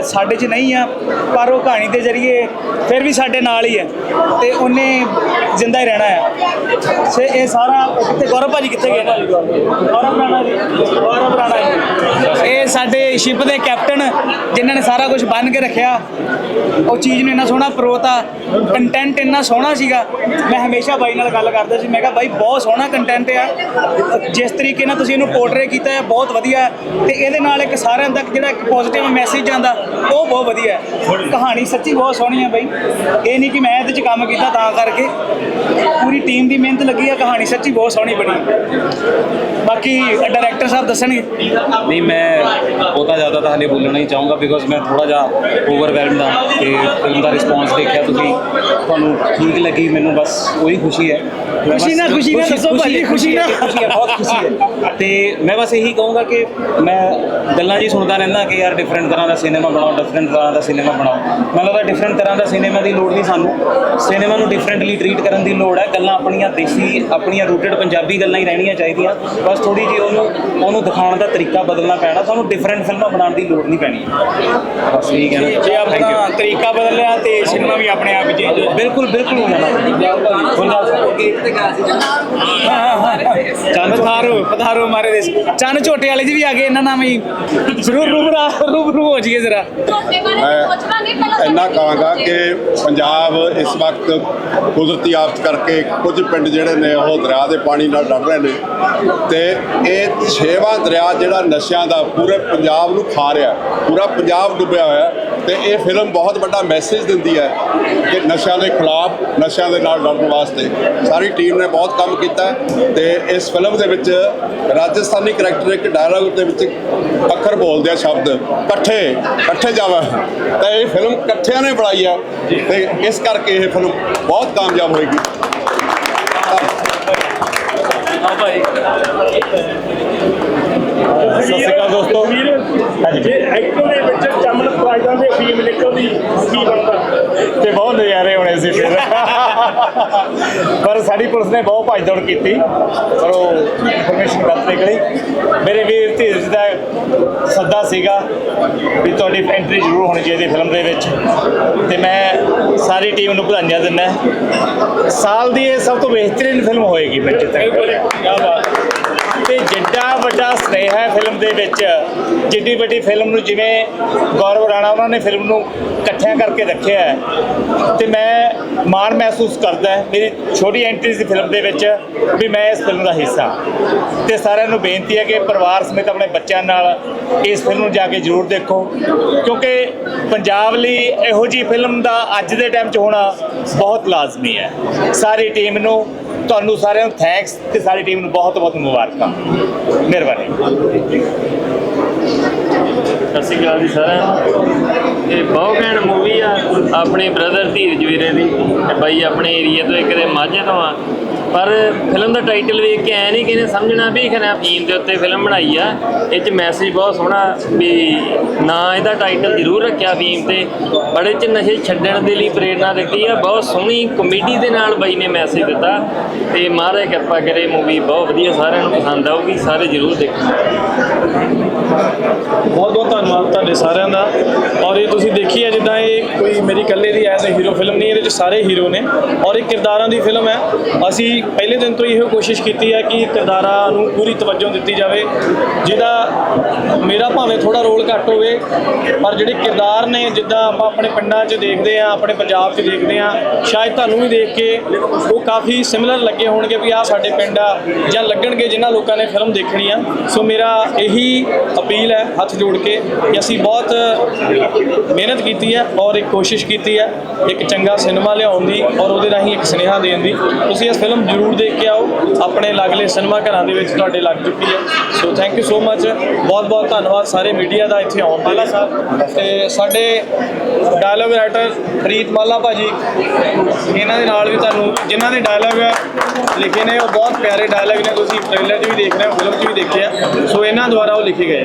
ਸਾਡੇ 'ਚ ਨਹੀਂ ਆ, ਪਰ ਉਹ ਕਹਾਣੀ ਦੇ ਜ਼ਰੀਏ ਫਿਰ ਵੀ ਸਾਡੇ ਨਾਲ ਹੀ ਹੈ ਤੇ ਉਹਨੇ ਜ਼ਿੰਦਾ ਹੀ ਰਹਿਣਾ ਹੈ ਸੇ ਇਹ ਸਾਰਾ ਕਿੱਥੇ, ਗੌਰਵ ਭਾਜੀ ਕਿੱਥੇ ਗਏ? ਨੇ ਗੌਰਵ ਰਾਣਾ ਜੀ, ਗੌਰਵ ਰਾਣਾ ਜੀ। ਇਹ ਸਾਡੇ ਸ਼ਿਪ ਦੇ ਕੈਪਟਨ ਜਿਨ੍ਹਾਂ ਨੇ ਸਾਰਾ ਕੁਝ ਬੰਨ ਕੇ ਰੱਖਿਆ। ਉਹ ਚੀਜ਼ ਨੂੰ ਇੰਨਾ ਸੋਹਣਾ ਪਰੋਤਾ ਕੰਟੈਂਟ ਇੰਨਾ ਸੋਹਣਾ ਸੀਗਾ। ਮੈਂ ਹਮੇਸ਼ਾ ਬਾਈ ਨਾਲ ਗੱਲ ਕਰਦਾ ਸੀ, ਮੈਂ ਕਿਹਾ ਬਾਈ ਬਹੁਤ ਸੋਹਣਾ ਕੰਟੈਂਟ ਆ। ਜਿਸ ਤਰੀਕੇ ਨਾਲ ਤੁਸੀਂ ਇਹਨੂੰ ਪੋਰਟਰੇ ਕੀਤਾ ਹੈ ਬਹੁਤ ਵਧੀਆ। ਤੇ ਇਹਦੇ ਨਾਲ ਇੱਕ ਸਾਰਿਆਂ ਤੱਕ ਜਿਹੜਾ ਇੱਕ ਪੋਜ਼ਿਟਿਵ ਮੈਸੇਜ ਜਾਂਦਾ ਉਹ ਬਹੁਤ ਵਧੀਆ ਹੈ। ਕਹਾਣੀ ਸੱਚੀ ਬਹੁਤ ਸੋਹਣੀ ਹੈ ਬਾਈ। ਇਹ ਨਹੀਂ ਕਿ ਮੈਂ ਇਹਦੇ 'ਚ ਕੰਮ ਕੀਤਾ ਤਾਂ ਕਰਕੇ। ਪੂਰੀ ਟੀਮ ਦੀ ਮਿਹਨਤ ਲੱਗੀ ਹੈ, ਕਹਾਣੀ ਸੱਚੀ ਬਹੁਤ ਸੋਹਣੀ ਬਣੀ। ਬਾਕੀ ਡਾਇਰੈਕਟਰ ਸਾਹਿਬ ਦੱਸਣਗੇ। ਨਹੀਂ, ਮੈਂ ਬਹੁਤਾ ਜ਼ਿਆਦਾ ਤਾਂ ਹਲੇ ਬੋਲਣਾ ਹੀ ਚਾਹੂੰਗਾ ਬਿਕੋਜ਼ ਮੈਂ ਥੋੜਾ ਜਿਹਾ ਓਵਰਵੈਲਮਡ ਹਾਂ ਤੇ ਫਿਲਮ ਦਾ ਰਿਸਪੌਂਸ ਦੇਖਿਆ ਤੁਸੀਂ। ਤੁਹਾਨੂੰ ਠੀਕ ਲੱਗੀ, ਮੈਨੂੰ ਬਸ ਉਹੀ ਖੁਸ਼ੀ ਹੈ। ਖੁਸ਼ੀ ਨਾਲ ਖੁਸ਼ੀ ਨਾਲ ਦੱਸੋ ਭਾਜੀ, ਖੁਸ਼ੀ ਨਾਲ। ਖੁਸ਼ੀ ਹੈ ਬਹੁਤ ਖੁਸ਼ੀ ਹੈ। ਤੇ ਮੈਂ ਬਸ ਇਹੀ ਕਹੂੰਗਾ ਕਿ ਮੈਂ ਗੱਲਾਂ ਜੀ ਸੁਣਦਾ ਰਹਿੰਦਾ ਕਿ ਯਾਰ ਡਿਫਰੈਂਟ ਤਰ੍ਹਾਂ ਦਾ ਸਿਨੇਮਾ ਬਣਾਓ ਡਿਫਰੈਂਟ ਤਰ੍ਹਾਂ ਦਾ ਸਿਨੇਮਾ ਬਣਾਓ। ਮੈਨੂੰ ਲੱਗਦਾ ਡਿਫਰੈਂਟ ਤਰ੍ਹਾਂ ਦਾ ਸਿਨੇਮਾ ਦੀ ਲੋੜ ਨਹੀਂ ਸਾਨੂੰ। ਸਿਨੇਮਾ ਨੂੰ ਡਿਫਰੈਂਟਲੀ ਟਰੀਟ ਕਰਨ ਦੀ ਲੋੜ ਹੈ। ਗੱਲਾਂ ਆਪਣੀਆਂ ਦੇਸੀ ਆਪਣੀਆਂ ਰੂਟਡ ਪੰਜਾਬੀ ਗੱਲਾਂ ਹੀ ਰਹਿਣੀਆਂ ਚਾਹੀਦੀਆਂ। ਬਸ ਥੋੜੀ ਜਿਹੀ ਉਹਨੂੰ ਉਹਨੂੰ ਦਿਖਾਉਣ ਦਾ ਤਰੀਕਾ ਬਦਲਣਾ ਪੈਣਾ। ਸਾਨੂੰ ਡਿਫਰੈਂਟ ਫਿਲਮਾਂ ਬਣਾਉਣ ਦੀ ਲੋੜ ਨਹੀਂ ਪੈਣੀ। ਬਸ ਠੀਕ ਹੈ ਨਾ ਜੇ. ਆਪਣਾ ਤਰੀਕਾ ਬਦਲ ਲਿਆ ਤੇ ਸਿਨੇਮਾ ਵੀ ਆਪਣੇ ਆਪ ਜੀ ਬਿਲਕੁਲ ਬਿਲਕੁਲ ਹੋ ਜਾਣਾ। ਚੰਨ ਪਧਾਰੋ ਪਧਾਰੋ ਮਾਰੇ ਦੇਸ਼ ਚੰਨ ਝੋਟੇ ਵਾਲੇ ਜੀ ਵੀ ਆ ਗਏ ਇਹਨਾਂ ਨਾਮ ਹੀ ਜ਼ਰੂਰ ਰੂਬਰਾ ਰੂਬਰੂ ਹੋ ਜਾਈਏ ਜ਼ਰਾ ਮੈਂ ਇੰਨਾ ਕਹਾਂਗਾ ਕਿ ਪੰਜਾਬ ਇਸ ਵਕਤ ਕੁਦਰਤੀ ਆਫਤ ਕਰਕੇ ਕੁਝ ਪਿੰਡ ਜਿਹੜੇ ਨੇ ਉਹ ਦਰਿਆ ਦੇ ਪਾਣੀ ਨਾਲ ਡਰ ਰਹੇ ਨੇ ਤੇ ਇਹ ਛੇਵਾਂ ਦਰਿਆ ਜਿਹੜਾ ਨਸ਼ਿਆਂ ਦਾ ਪੂਰੇ ਪੰਜਾਬ ਨੂੰ ਖਾ ਰਿਹਾ ਪੂਰਾ ਪੰਜਾਬ ਡੁੱਬਿਆ ਹੋਇਆ ਤੇ ਇਹ ਫਿਲਮ ਬਹੁਤ ਵੱਡਾ ਮੈਸੇਜ ਦਿੰਦੀ ਹੈ ਕਿ ਨਸ਼ਿਆਂ ਦੇ ਖਿਲਾਫ ਨਸ਼ਿਆਂ ਦੇ ਨਾਲ ਲੜਨ ਵਾਸਤੇ। ਸਾਰੀ ਟੀਮ ਨੇ ਬਹੁਤ ਕੰਮ ਕੀਤਾ ਤੇ ਇਸ ਫਿਲਮ ਦੇ ਵਿੱਚ ਰਾਜਸਥਾਨੀ ਕਰੈਕਟਰ ਇੱਕ ਡਾਇਲੌਗ ਦੇ ਵਿੱਚ ਅੱਖਰ ਬੋਲਦੇ ਆ ਸ਼ਬਦ ਇਕੱਠੇ ਇਕੱਠੇ ਜਾਵਾ। ਤਾਂ ਇਹ ਫਿਲਮ ਇਕੱਠਿਆਂ ਨੇ ਬਣਾਈ ਹੈ ਤੇ ਇਸ ਕਰਕੇ ਇਹ ਫਿਲਮ ਬਹੁਤ ਕਾਮਯਾਬ ਹੋਏਗੀ। ਸਤਿ ਸ਼੍ਰੀ ਅਕਾਲ ਦੋਸਤੋ। ਜੇ ਐਕਟਰ ਦੇ ਵਿੱਚ ਚਮਨ ਪ੍ਰਾਈਜ਼ਾਂ ਦੇ ਫੀਮ ਨਿਕਲਦੀ ਕੀ ਬਣਦਾ? ਤੇ ਬਹੁਤ ਨਜ਼ਾਰੇ ਹੋਣੇ ਸੀ ਫਿਰ। ਪਰ ਸਾਡੀ ਪੁਲਿਸ ਨੇ ਬਹੁਤ ਭੱਜ ਦੌੜ ਕੀਤੀ ਪਰ ਉਹ ਇਨਫੋਰਮੇਸ਼ਨ ਗਲਤ ਨਿਕਲੀ। ਮੇਰੇ ਵੀਰ ਧੀਰਜ ਦਾ ਸੱਦਾ ਸੀਗਾ ਵੀ ਤੁਹਾਡੀ ਐਂਟਰੀ ਜ਼ਰੂਰ ਹੋਣੀ ਚਾਹੀਦੀ ਫਿਲਮ ਦੇ ਵਿੱਚ। ਤੇ ਮੈਂ ਸਾਰੀ ਟੀਮ ਨੂੰ ਵਧਾਈਆਂ ਦਿੰਦਾ। ਸਾਲ ਦੀ ਇਹ ਸਭ ਤੋਂ ਬਿਹਤਰੀਨ ਫਿਲਮ ਹੋਏਗੀ ਮੇਰੇ ਤੱਕ ਕੀ ਬਾਤ। ਤੇ ਜਿੱਡਾ ਵੱਡਾ ਸਨੇਹ ਹੈ ਫਿਲਮ ਦੇ ਵਿੱਚ, ਜਿੱਡੀ ਵੱਡੀ ਫਿਲਮ ਨੂੰ ਜਿਵੇਂ ਗੌਰਵ ਰਾਣਾ ਉਹਨਾਂ ਨੇ ਫਿਲਮ ਨੂੰ ਇਕੱਠਿਆਂ ਕਰਕੇ ਰੱਖਿਆ ਹੈ। ਤੇ ਮੈਂ ਮਾਣ ਮਹਿਸੂਸ ਕਰਦਾ ਮੇਰੀ ਛੋਟੀ ਐਂਟਰੀ ਸੀ ਫਿਲਮ ਦੇ ਵਿੱਚ ਵੀ ਮੈਂ ਇਸ ਫਿਲਮ ਦਾ ਹਿੱਸਾ ਤੇ ਸਾਰਿਆਂ ਨੂੰ ਬੇਨਤੀ ਹੈ ਕਿ ਪਰਿਵਾਰ ਸਮੇਤ ਆਪਣੇ ਬੱਚਿਆਂ ਨਾਲ ਇਸ ਫਿਲਮ ਨੂੰ ਜਾ ਕੇ ਜ਼ਰੂਰ ਦੇਖੋ, ਕਿਉਂਕਿ ਪੰਜਾਬ ਲਈ ਇਹੋ ਜੀ ਫਿਲਮ ਦਾ ਅੱਜ ਦੇ ਟਾਈਮ 'ਚ ਹੋਣਾ ਬਹੁਤ ਲਾਜ਼ਮੀ ਹੈ। ਸਾਰੀ ਟੀਮ ਨੂੰ ਤੁਹਾਨੂੰ ਸਾਰਿਆਂ ਨੂੰ ਥੈਂਕਸ ਤੇ ਸਾਰੀ ਟੀਮ ਨੂੰ ਬਹੁਤ ਬਹੁਤ ਮੁਬਾਰਕਾਂ। ਮਿਹਰਬਾਨੀ। ਸਤਿ ਸ਼੍ਰੀ ਅਕਾਲ ਜੀ ਸਾਰਿਆਂ ਨੂੰ। ਇਹ ਬਹੁਤ ਘੈਂਟ ਮੂਵੀ ਆ ਆਪਣੇ ਬ੍ਰਦਰ ਧੀਰਜ ਵੀਰੇ ਦੀ ਤੇ ਬਾਈ ਆਪਣੇ ਏਰੀਆ ਤੋਂ ਇੱਕ ਦੇ ਮਾਝੇ ਤੋਂ ਆ। ਪਰ ਫਿਲਮ ਦਾ ਟਾਈਟਲ ਵੇਖ ਕੇ ਐ ਨਹੀਂ ਕਿਨੇ ਸਮਝਣਾ ਵੀ ਖਨਾ ਫੀਮ ਦੇ ਉੱਤੇ ਫਿਲਮ ਬਣਾਈ ਆ। ਇਹ ਚ ਮੈਸੇਜ ਬਹੁਤ ਸੋਹਣਾ ਵੀ ਨਾ ਇਹਦਾ ਟਾਈਟਲ ਜ਼ਰੂਰ ਰੱਖਿਆ ਫੀਮ ਤੇ। ਬੜੇ ਚ ਨਸ਼ੇ ਛੱਡਣ ਦੇ ਲਈ ਪ੍ਰੇਰਣਾ ਦਿੱਤੀ ਆ। ਬਹੁਤ ਸੋਹਣੀ ਕਮੇਡੀ ਦੇ ਨਾਲ ਬਾਈ ਨੇ ਮੈਸੇਜ ਦਿੱਤਾ। ਤੇ ਮਹਾਰਾਜ ਕਿਰਪਾ ਕਰੇ ਮੂਵੀ ਬਹੁਤ ਵਧੀਆ ਸਾਰਿਆਂ ਨੂੰ ਪਸੰਦ ਆਊਗੀ, ਸਾਰੇ ਜ਼ਰੂਰ ਦੇਖੋ ਬਹੁਤ ਬਹੁਤ ਧੰਨਵਾਦ ਤੁਹਾਡੇ ਸਾਰਿਆਂ ਦਾ। ਔਰ ਇਹ ਤੁਸੀਂ ਦੇਖੀ ਹੈ, ਜਿੱਦਾਂ ਇਹ ਕੋਈ ਮੇਰੀ ਇਕੱਲੇ ਦੀ ਐਜ਼ ਅ ਹੀਰੋ ਫਿਲਮ ਨਹੀਂ ਇਹਦੇ ਵਿੱਚ ਸਾਰੇ ਹੀਰੋ ਨੇ। ਔਰ ਇਹ ਕਿਰਦਾਰਾਂ ਦੀ ਫਿਲਮ ਹੈ। ਅਸੀਂ ਪਹਿਲੇ ਦਿਨ ਤੋਂ ਹੀ ਇਹੋ ਕੋਸ਼ਿਸ਼ ਕੀਤੀ ਹੈ ਕਿ ਕਿਰਦਾਰਾਂ ਨੂੰ ਪੂਰੀ ਤਵੱਜੋ ਦਿੱਤੀ ਜਾਵੇ, ਜਿਹਦਾ ਮੇਰਾ ਭਾਵੇਂ ਥੋੜਾ ਰੋਲ ਘੱਟ ਹੋਵੇ, ਪਰ ਜਿਹੜੇ ਕਿਰਦਾਰ ਨੇ, ਜਿੱਦਾਂ ਆਪਾਂ ਆਪਣੇ ਪਿੰਡਾਂ 'ਚ ਦੇਖਦੇ ਆ ਆਪਣੇ ਪੰਜਾਬ 'ਚ ਦੇਖਦੇ ਆ ਸ਼ਾਇਦ ਤੁਹਾਨੂੰ ਵੀ ਦੇਖ ਕੇ ਉਹ ਕਾਫੀ ਸਿਮਿਲਰ ਲੱਗੇ ਹੋਣਗੇ ਵੀ ਆਹ ਸਾਡੇ ਪਿੰਡ ਆ ਜਾਂ ਲੱਗਣਗੇ ਜਿਨ੍ਹਾਂ ਲੋਕਾਂ ਨੇ ਫਿਲਮ ਦੇਖਣੀ ਆ। ਸੋ ਮੇਰਾ ਇਹੀ ਅਪੀਲ ਹੈ ਹੱਥ ਜੋੜ ਕੇ ਕਿ ਅਸੀਂ ਬਹੁਤ ਮਿਹਨਤ ਕੀਤੀ ਹੈ ਔਰ ਇੱਕ ਕੋਸ਼ਿਸ਼ ਕੀਤੀ ਹੈ ਇੱਕ ਚੰਗਾ ਸਿਨੇਮਾ ਲਿਆਉਣ ਦੀ ਔਰ ਉਹਦੇ ਰਾਹੀਂ ਇੱਕ ਸੁਨੇਹਾ ਦੇਣ ਦੀ। ਤੁਸੀਂ ਇਸ ਫਿਲਮ ਜ਼ਰੂਰ ਦੇਖ ਕੇ ਆਓ। ਆਪਣੇ ਲਾਗਲੇ ਸਿਨੇਮਾ ਘਰਾਂ ਦੇ ਵਿੱਚ ਤੁਹਾਡੇ ਲੱਗ ਚੁੱਕੀ ਹੈ। So thank you so much ਬਹੁਤ ਬਹੁਤ ਧੰਨਵਾਦ ਸਾਰੇ ਮੀਡੀਆ ਦਾ ਇੱਥੇ ਆਉਣ ਦੇ ਲਈ। ਤੇ ਸਾਡੇ ਡਾਇਲੋਗ ਰਾਈਟਰ ਪ੍ਰੀਤ ਮਾਲਾ ਭਾਜੀ, ਇਹਨਾਂ ਦੇ ਨਾਲ ਵੀ ਤੁਹਾਨੂੰ, ਜਿਨ੍ਹਾਂ ਦੇ ਡਾਇਲੋਗ ਲਿਖੇ ਨੇ, ਉਹ ਬਹੁਤ ਪਿਆਰੇ ਡਾਇਲੋਗ ਨੇ। ਤੁਸੀਂ ਟ੍ਰੇਲਰ 'ਚ ਵੀ ਦੇਖ ਰਹੇ ਹੋ ਫਿਲਮ 'ਚ ਵੀ ਦੇਖਿਆ ਸੋ ਇਹਨਾਂ ਦੁਆਰਾ ਉਹ ਲਿਖੇ ਗਏ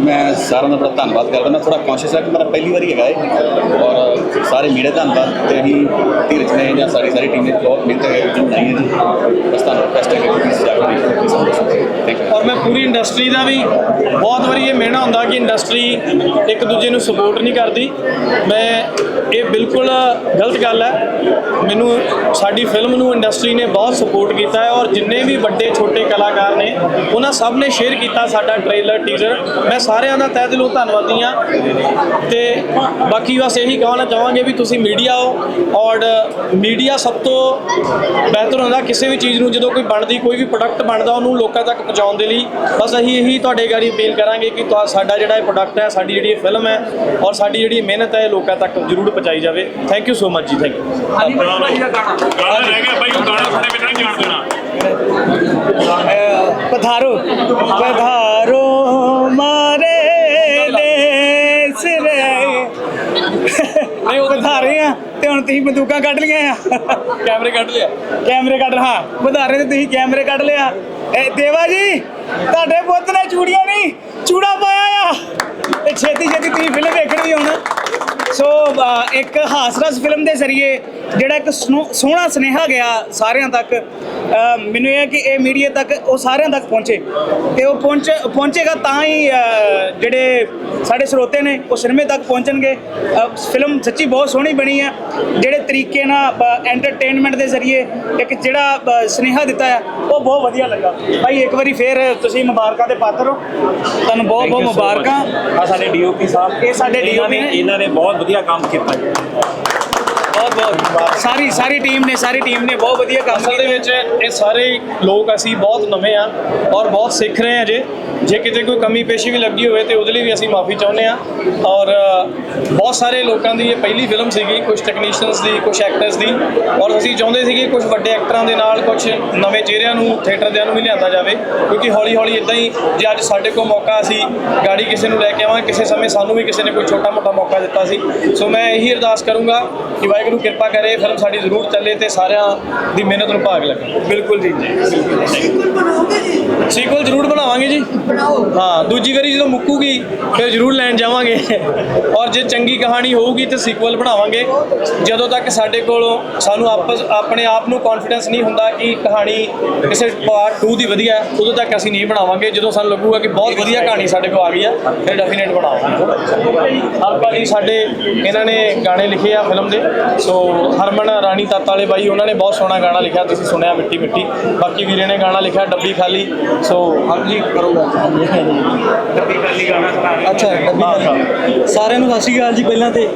ਮੈਂ ਸਾਰਿਆਂ ਦਾ ਬੜਾ ਧੰਨਵਾਦ ਕਰਦਾ। ਮੈਂ ਥੋੜਾ ਕੌਨਸ਼ੀਅਸ ਹਾਂ ਕਿ ਮੇਰਾ ਪਹਿਲੀ ਵਾਰੀ ਹੈਗਾ ਹੈ ਔਰ ਸਾਰੇ ਮੀਡੀਆ ਧੰਨਵਾਦ ਤੇ ਅਸੀਂ ਧੀਰਜ ਨੇ ਜਾਂ ਸਾਡੀ ਸਾਰੀ ਟੀਮ ਨੇ ਬਹੁਤ ਮਿਹਨਤ ਕਰਕੇ ਬਣਾਈ ਹੈ ਜੀ। ਬਸ ਤੁਹਾਨੂੰ ਬੈਸਟ ਹੈ ਕਿ ਤੁਸੀਂ ਜਾਗੋ ਥੈਂਕ ਯੂ ਔਰ ਮੈਂ ਪੂਰੀ ਇੰਡਸਟਰੀ ਦਾ ਵੀ ਬਹੁਤ ਵਾਰੀ ਇਹ ਮਿਹਣਾ ਹੁੰਦਾ ਕਿ ਇੰਡਸਟਰੀ ਇੱਕ ਦੂਜੇ ਨੂੰ ਸਪੋਰਟ ਨਹੀਂ ਕਰਦੀ। ਮੈਂ ਇਹ ਬਿਲਕੁਲ ਗਲਤ ਗੱਲ ਹੈ। ਮੈਨੂੰ ਸਾਡੀ ਫਿਲਮ ਨੂੰ ਇੰਡਸਟਰੀ ਨੇ ਬਹੁਤ ਸਪੋਰਟ ਕੀਤਾ ਹੈ ਔਰ ਜਿੰਨੇ ਵੀ ਵੱਡੇ ਛੋਟੇ ਕਲਾਕਾਰ ਨੇ, ਉਹਨਾਂ ਸਭ ਨੇ ਸ਼ੇਅਰ ਕੀਤਾ ਸਾਡਾ ਟ੍ਰੇਲਰ ਟੀਜ਼ਰ ਮੈਂ ਸਾਰਿਆਂ ਦਾ ਤਹਿ ਦਿਲੋਂ ਧੰਨਵਾਦੀ ਹਾਂ। ਤੇ ਬਾਕੀ ਬਸ ਇਹੀ ਕਹਿਣਾ ਚਾਹਾਂਗੇ ਵੀ ਤੁਸੀਂ ਮੀਡੀਆ ਹੋ ਔਰ ਮੀਡੀਆ ਸਭ ਤੋਂ ਬਿਹਤਰ ਹੁੰਦਾ ਕਿਸੇ ਵੀ ਚੀਜ਼ ਨੂੰ ਜਦੋਂ ਕੋਈ ਬਣਦੀ ਕੋਈ ਵੀ ਪ੍ਰੋਡਕਟ ਬਣਦਾ ਉਹਨੂੰ ਲੋਕਾਂ ਤੱਕ ਪਹੁੰਚਾਉਣ ਦੇ ਲਈ। ਬਸ ਅਸੀਂ ਇਹੀ ਤੁਹਾਡੇ ਗਾੜੀ ਅਪੀਲ ਕਰਾਂਗੇ ਕਿ ਤੁਹਾ ਸਾਡਾ ਜਿਹੜਾ ਇਹ ਪ੍ਰੋਡਕਟ ਹੈ ਸਾਡੀ ਜਿਹੜੀ ਇਹ ਫਿਲਮ ਹੈ ਔਰ ਸਾਡੀ ਜਿਹੜੀ ਇਹ ਮਿਹਨਤ ਹੈ ਇਹ ਲੋਕਾਂ ਤੱਕ ਜ਼ਰੂਰ ਪਹੁੰਚਾਈ ਜਾਵੇ। ਥੈਂਕ ਯੂ ਸੋ ਮਚ ਜੀ ਥੈਂਕ ਯੂ ਗਾਣਾ ਰਹਿ ਗਿਆ ਭਾਈ ਉਹ ਗਾਣਾ ਸੁਣੇ ਬਿਨਾਂ ਨਹੀਂ ਜਾਣ ਦੇਣਾ ਪਧਾਰੋ ਪਧਾਰੋ ਮਾਰੇ ਦੇਸ ਰੇ ਨਹੀਂ ਉਹ ਪਧਾਰੇ ਆ ਤੇ ਹੁਣ ਤੁਸੀਂ ਬੰਦੂਕਾਂ ਕੱਢ ਲਈਆਂ ਆ ਕੈਮਰੇ ਕੱਢ ਲਿਆ ਕੈਮਰੇ ਕੱਢ ਹਾਂ ਵਧਾਰੇ ਤੇ ਤੁਸੀਂ ਕੈਮਰੇ ਕੱਢ ਲਿਆ ਇਹ ਦੇਵਾ ਜੀ ਤੁਹਾਡੇ ਪੁੱਤ ਨੇ ਚੂੜੀਆਂ ਨਹੀਂ ਚੂੜਾ ਪਾਇਆ ਆ ਤੇ ਛੇਤੀ ਛੇਤੀ ਤੁਸੀਂ ਫਿਲਮ ਵੇਖਣੀ ਹੁਣ ਸੋ ਅ, ਇੱਕ ਹਾਸਰਸ ਫਿਲਮ ਦੇ ਜ਼ਰੀਏ ਜਿਹੜਾ ਇੱਕ ਸੋਹਣਾ ਸੁਨੇਹਾ ਗਿਆ ਸਾਰਿਆਂ ਤੱਕ ਮੈਨੂੰ ਇਹ ਹੈ ਕਿ ਇਹ ਮੀਡੀਆ ਤੱਕ ਉਹ ਸਾਰਿਆਂ ਤੱਕ ਪਹੁੰਚੇ। ਤੇ ਉਹ ਪਹੁੰਚ ਪਹੁੰਚੇਗਾ ਤਾਂ ਹੀ ਜਿਹੜੇ ਸਾਡੇ ਸਰੋਤੇ ਨੇ ਉਹ ਸਿਨੇਮੇ ਤੱਕ ਪਹੁੰਚਣਗੇ। ਫਿਲਮ ਸੱਚੀ ਬਹੁਤ ਸੋਹਣੀ ਬਣੀ ਹੈ ਜਿਹੜੇ ਤਰੀਕੇ ਨਾਲ ਐਂਟਰਟੇਨਮੈਂਟ ਦੇ ਜ਼ਰੀਏ ਇੱਕ ਜਿਹੜਾ ਸੁਨੇਹਾ ਦਿੱਤਾ ਹੈ ਉਹ ਬਹੁਤ ਵਧੀਆ ਲੱਗਾ। ਭਾਈ ਇੱਕ ਵਾਰੀ ਫੇਰ ਤੁਸੀਂ ਮੁਬਾਰਕਾਂ ਦੇ ਪਾਤਰ ਹੋ। ਤੁਹਾਨੂੰ ਬਹੁਤ ਬਹੁਤ ਮੁਬਾਰਕਾਂ। ਆ ਸਾਡੇ ਡੀਓਪੀ ਸਾਹਿਬ ਇਹ ਸਾਡੇ ਨੇ ਨੇ। ਇਹਨਾਂ ਨੇ ਬਹੁਤ ਵਧੀਆ ਕੰਮ ਕੀਤਾ ਜੀ। ਬਹੁਤ ਬਹੁਤ ਸਾਰੀ ਸਾਰੀ ਟੀਮ ਨੇ ਸਾਰੀ ਟੀਮ ਨੇ ਬਹੁਤ ਵਧੀਆ ਕੰਮ ਅਸਲ ਦੇ ਵਿੱਚ ਇਹ ਸਾਰੇ ਲੋਕ ਅਸੀਂ ਬਹੁਤ ਨਵੇਂ ਆ ਔਰ ਬਹੁਤ ਸਿੱਖ ਰਹੇ ਆ ਜੇ। ਜੇ ਕਿਤੇ ਕੋਈ ਕਮੀ ਪੇਸ਼ੀ ਵੀ ਲੱਗੀ ਹੋਵੇ ਤੇ ਉਹਦੇ ਲਈ ਵੀ ਅਸੀਂ ਮਾਫੀ ਚਾਹੁੰਦੇ ਆ। ਔਰ ਬਹੁਤ ਸਾਰੇ ਲੋਕਾਂ ਦੀ ਇਹ ਪਹਿਲੀ ਫਿਲਮ ਸੀਗੀ ਕੁਝ ਟੈਕਨੀਸ਼ੀਅਨਸ ਦੀ ਕੁਝ ਐਕਟਰਸ ਦੀ। ਔਰ ਅਸੀਂ ਚਾਹੁੰਦੇ ਸੀਗੇ ਕੁਝ ਵੱਡੇ ਐਕਟਰਾਂ ਦੇ ਨਾਲ ਕੁਝ ਨਵੇਂ ਚਿਹਰਿਆਂ ਨੂੰ ਥੀਏਟਰ ਦਿਆਂ ਨੂੰ ਵੀ ਲਿਆਂਦਾ ਜਾਵੇ। ਕਿਉਂਕਿ ਹੌਲੀ ਹੌਲੀ ਇਦਾਂ ਹੀ ਜੇ ਅੱਜ ਸਾਡੇ ਕੋਲ ਮੌਕਾ ਸੀ ਗਾੜੀ ਕਿਸੇ ਨੂੰ ਲੈ ਕੇ ਆਵਾਂ ਕਿਸੇ ਸਮੇਂ ਸਾਨੂੰ ਵੀ ਕਿਸੇ ਨੇ ਕੋਈ ਛੋਟਾ ਮੋਟਾ ਮੌਕਾ ਦਿੱਤਾ ਸੀ। ਸੋ ਮੈਂ ਇਹੀ ਅਰਦਾਸ ਕਰੂੰਗਾ ਕਿ ਵਾਹਿਗੁਰੂ ਕਿਰਪਾ ਕਰੇ ਫਿਲਮ ਸਾਡੀ ਜ਼ਰੂਰ ਚੱਲੇ ਤੇ ਸਾਰਿਆਂ ਦੀ ਮਿਹਨਤ ਨੂੰ ਭਾਗ ਲੱਗੇ। ਬਿਲਕੁਲ ਜੀ ਸੀਕਵਲ ਜ਼ਰੂਰ ਬਣਾਵਾਂਗੇ ਜੀ। ਹਾਂ ਦੂਜੀ ਵਾਰੀ ਜਦੋਂ ਮੁੱਕੂਗੀ ਫਿਰ ਜ਼ਰੂਰ ਲੈਣ ਜਾਵਾਂਗੇ। ਔਰ ਜੇ ਚੰਗੀ ਕਹਾਣੀ ਹੋਊਗੀ ਤੇ ਸੀਕਵਲ ਬਣਾਵਾਂਗੇ। ਜਦੋਂ ਤੱਕ ਸਾਡੇ ਕੋਲੋਂ ਸਾਨੂੰ ਆਪਸ ਆਪਣੇ ਆਪ ਨੂੰ ਕੌਨਫੀਡੈਂਸ ਨਹੀਂ ਹੁੰਦਾ ਕਿ ਕਹਾਣੀ ਕਿਸੇ ਪਾਰਟ 2 ਦੀ ਵਧੀਆ ਹੈ ਉਦੋਂ ਤੱਕ ਅਸੀਂ ਨਹੀਂ ਬਣਾਵਾਂਗੇ। ਜਦੋਂ ਸਾਨੂੰ ਲੱਗੂਗਾ ਕਿ ਬਹੁਤ ਵਧੀਆ ਕਹਾਣੀ ਸਾਡੇ ਕੋਲ ਆ ਗਈ ਆ ਫਿਰ ਡੈਫੀਨੇਟ ਬਣਾਵਾਂਗੇ। ਹਲਕਾ ਜੀ ਸਾਡੇ ਇਹਨਾਂ ਨੇ ਗਾਣੇ ਲਿਖੇ ਆ ਫਿਲਮ ਦੇ। ਸੋ ਹਰਮਨ ਰਾਣੀ ਤੱਤ ਵਾਲੇ ਬਾਈ ਉਹਨਾਂ ਨੇ ਬਹੁਤ ਸੋਹਣਾ ਗਾਣਾ ਲਿਖਿਆ ਤੁਸੀਂ ਸੁਣਿਆ ਮਿੱਟੀ ਮਿੱਟੀ। ਬਾਕੀ ਵੀਰੇ ਨੇ ਗਾਣਾ ਲਿਖਿਆ ਡੱਬੀ ਖਾਲੀ ਸੋ ਹਾਂਜੀ ਕਰੋਗਾ। ਡੱਬੀ ਖਾਲੀ ਗਾਣਾ ਸੁਣਾ ਅੱਛਾ ਡੱਬੀ। ਸਾਰਿਆਂ ਨੂੰ ਸਤਿ ਸ਼੍ਰੀ ਅਕਾਲ ਜੀ ਪਹਿਲਾਂ ਤੇ।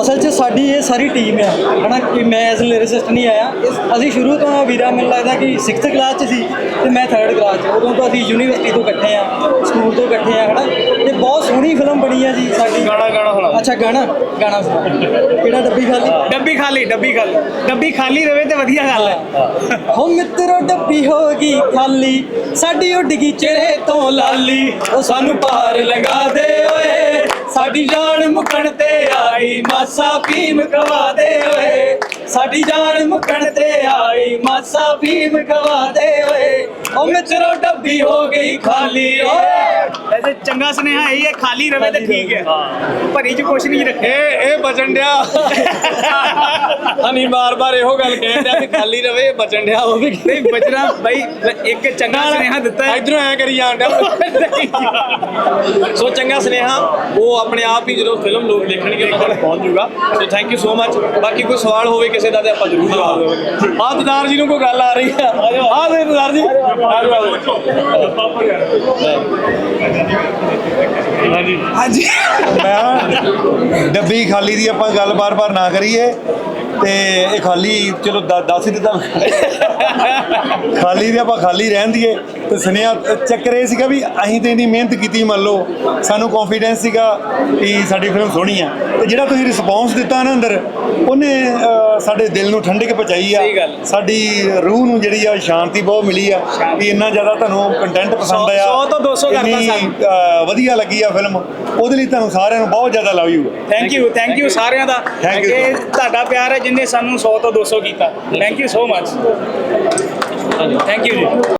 ਅਸਲ 'ਚ ਸਾਡੀ ਇਹ ਸਾਰੀ ਟੀਮ ਆ ਹਨਾ ਕਿ ਮੈਂ ਐਜ਼ ਲਿਰਿਸਟ ਨਹੀਂ ਆਇਆ। ਅਸੀਂ ਸ਼ੁਰੂ ਤੋਂ ਵੀਰਾ ਮੈਨੂੰ ਲੱਗਦਾ ਕਿ 6th ਕਲਾਸ 'ਚ ਸੀ ਤੇ ਮੈਂ 3rd ਕਲਾਸ 'ਚ। ਉਦੋਂ ਤੋਂ ਅਸੀਂ ਯੂਨੀਵਰਸਿਟੀ ਤੋਂ ਇਕੱਠੇ ਆ ਸਕੂਲ ਤੋਂ ਇਕੱਠੇ ਆ ਹਨਾ। ਤੇ ਬਹੁਤ ਸੋਹਣੀ ਫਿਲਮ ਬਣੀ ਆ ਜੀ ਸਾਡੀ। ਗਾਣਾ ਗਾਣਾ ਸੁਣਾ ਅੱਛਾ ਗਾਣਾ। ਗਾਣਾ ਸੁਣਾ। ਕਿਹੜਾ ਡੱਬੀ ਖਾਲੀ? ਡੱਬੀ ਖਾਲੀ ਡੱਬੀ ਖਾਲੀ। ਡੱਬੀ ਖਾਲੀ ਰਵੇ ਤੇ ਵਧੀਆ ਗੱਲ ਹੈ। ਹੋ ਮਿੱਤਰੋ ਡੱਬੀ ਹੋ ਗਈ ਖਾਲੀ। ਸਾਡੀ ਉੱਡ ਗਈ ਚਿਹਰੇ ਤੋਂ ਲਾਲੀ। ਉਹ ਸਾਨੂੰ ਪਾਰ ਲਗਾ ਦੇ ਓਏ। ਸਾਡੀ ਜਾਨ ਮੁਕਣ ਤੇ ਆਈ ਮਾਸਾ ਭੀਮ ਕਵਾ ਦੇ ਓਏ। ਸਾਡੀ ਜਾਨ ਮੁਕਣ ਤੇ ਆਈ ਮਾਸਾ ਭੀਮ ਕਵਾ ਦੇ ਓਏ। ਉਹ ਮਿੱਤਰੋ ਡੱਬੀ ਹੋ ਗਈ ਖਾਲੀ। ਓਏ! ਐਸੇ ਚੰਗਾ ਸੁਨੇਹਾ ਇਹ ਹੈ ਖਾਲੀ ਰਵੇ ਤੇ ਠੀਕ ਹੈ। ਭਰੀ ਚ ਕੁਛ ਨਹੀਂ ਰੱਖੇ ਇਹ ਇਹ ਬਚਣ ਡਿਆ। ਹਨੀ ਬਾਰ-ਬਾਰ ਇਹੋ ਗੱਲ ਕਹਿਣ ਡਿਆ ਵੀ ਖਾਲੀ ਰਵੇ ਬਚਣ ਡਿਆ ਉਹ ਵੀ। ਨਹੀਂ ਬਚਣਾ ਬਾਈ ਇੱਕ ਚੰਗਾ ਸੁਨੇਹਾ ਦਿੱਤਾ ਹੈ। ਇਧਰੋਂ ਐ ਕਰੀ ਜਾਣ ਡਿਆ। ਸੋ ਚੰਗਾ ਸੁਨੇਹਾ ਉਹ ਆਪਣੇ ਆਪ ਹੀ ਜਦੋਂ ਫਿਲਮ ਲੋਕ ਦੇਖਣਗੇ ਉਹਨਾਂ ਤੱਕ ਪਹੁੰਚ ਜਾਊਗਾ so thank you so much ਬਾਕੀ ਕੋਈ ਸਵਾਲ ਹੋਵੇ ਕਿਸੇ ਦਾ ਤੇ ਆਪਾਂ ਜ਼ਰੂਰ ਜਵਾਬ ਦੇਵਾਂਗੇ। ਆਹ ਦਦਾਰ ਜੀ ਨੂੰ ਕੋਈ ਗੱਲ ਆ ਰਹੀ ਆ। ਆਹ ਦਦਾਰ ਜੀ। ਆ ਹਾਂਜੀ। ਮੈਂ ਡੱਬੀ ਖਾਲੀ ਦੀ ਆਪਾਂ ਗੱਲ ਬਾਰ-ਬਾਰ ਨਾ ਕਰੀਏ ਤੇ ਇਹ ਖਾਲੀ, ਚਲੋ ਦ- ਦੱਸ ਹੀ ਦਿੱਤਾ। ਖਾਲੀ ਦੇ ਆਪਾਂ ਖਾਲੀ ਰਹਿਣ ਦੀਏ। ਤੇ ਸੁਨੇਹਾ ਚੱਕਰ ਇਹ ਸੀਗਾ ਵੀ ਅਸੀਂ ਤੇ ਇੰਨੀ ਮਿਹਨਤ ਕੀਤੀ, ਮੰਨ ਲਓ, ਸਾਨੂੰ ਕੌਨਫੀਡੈਂਸ ਸੀਗਾ ਕਿ ਸਾਡੀ ਫਿਲਮ ਸੋਹਣੀ ਆ। ਤੇ ਜਿਹੜਾ ਤੁਸੀਂ ਰਿਸਪੌਂਸ ਦਿੱਤਾ ਨਾ ਅੰਦਰ ਉਹਨੇ ਸਾਡੇ ਦਿਲ ਨੂੰ ਠੰਡਕ ਪਹੁੰਚਾਈ ਆ। ਸਾਡੀ ਰੂਹ ਨੂੰ ਜਿਹੜੀ ਆ ਸ਼ਾਂਤੀ ਬਹੁਤ ਮਿਲੀ ਆ ਵੀ ਇੰਨਾ ਜ਼ਿਆਦਾ ਤੁਹਾਨੂੰ ਕੰਟੈਂਟ ਪਸੰਦ ਆਇਆ ਸੌ ਤੋਂ ਦੋ ਸੌ ਕਰਤਾ ਇੰਨੀ, ਸਾਨੂੰ। ਵਧੀਆ ਲੱਗੀ ਆ ਫਿਲਮ ਉਹਦੇ ਲਈ ਤੁਹਾਨੂੰ ਸਾਰਿਆਂ ਨੂੰ ਬਹੁਤ ਜ਼ਿਆਦਾ love you thank you thank you ਸਾਰਿਆਂ ਦਾ। ਕਿ ਤੁਹਾਡਾ ਪਿਆਰ ਹੈ ਜਿੰਨੇ ਸਾਨੂੰ 100 ਤੋਂ 200 ਕੀਤਾ। Thank you so much thank you ਜੀ।